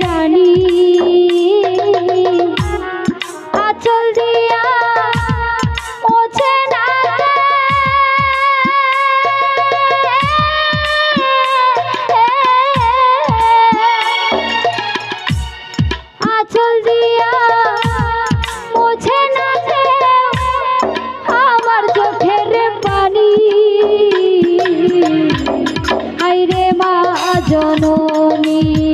টানি। আচল দিয়া ওছে না আচল দিয়া ওছে না আমার চোখের পানি। আইরে মা জননী।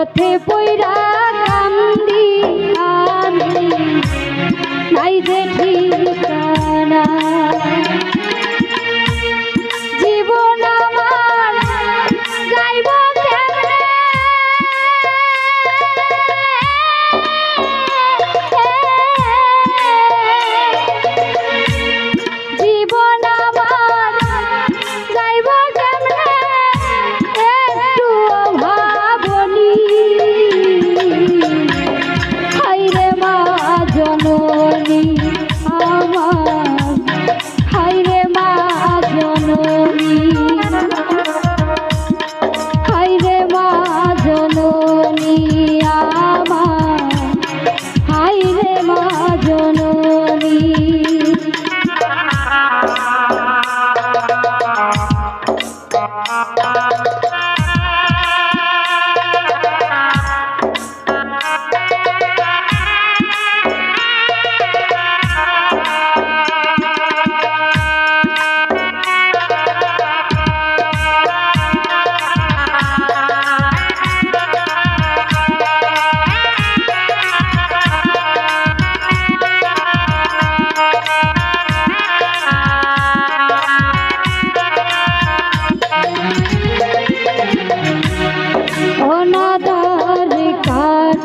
পথে পৈরা কান্দি। নাই যে ঠিক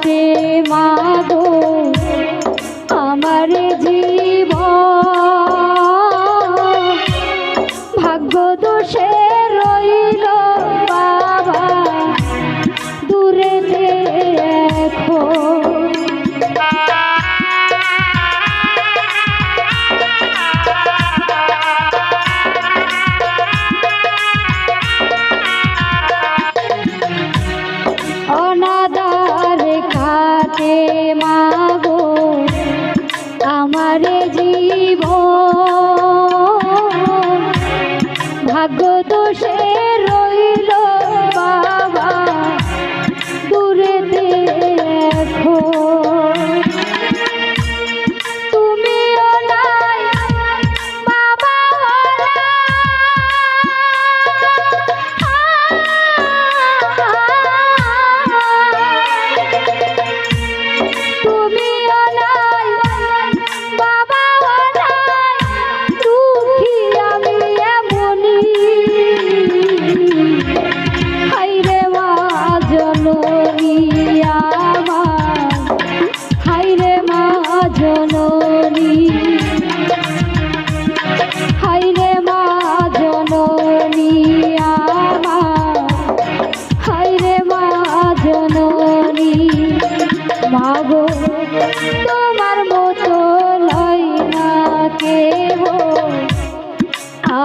迷茫。রইল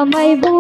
আমায় বুক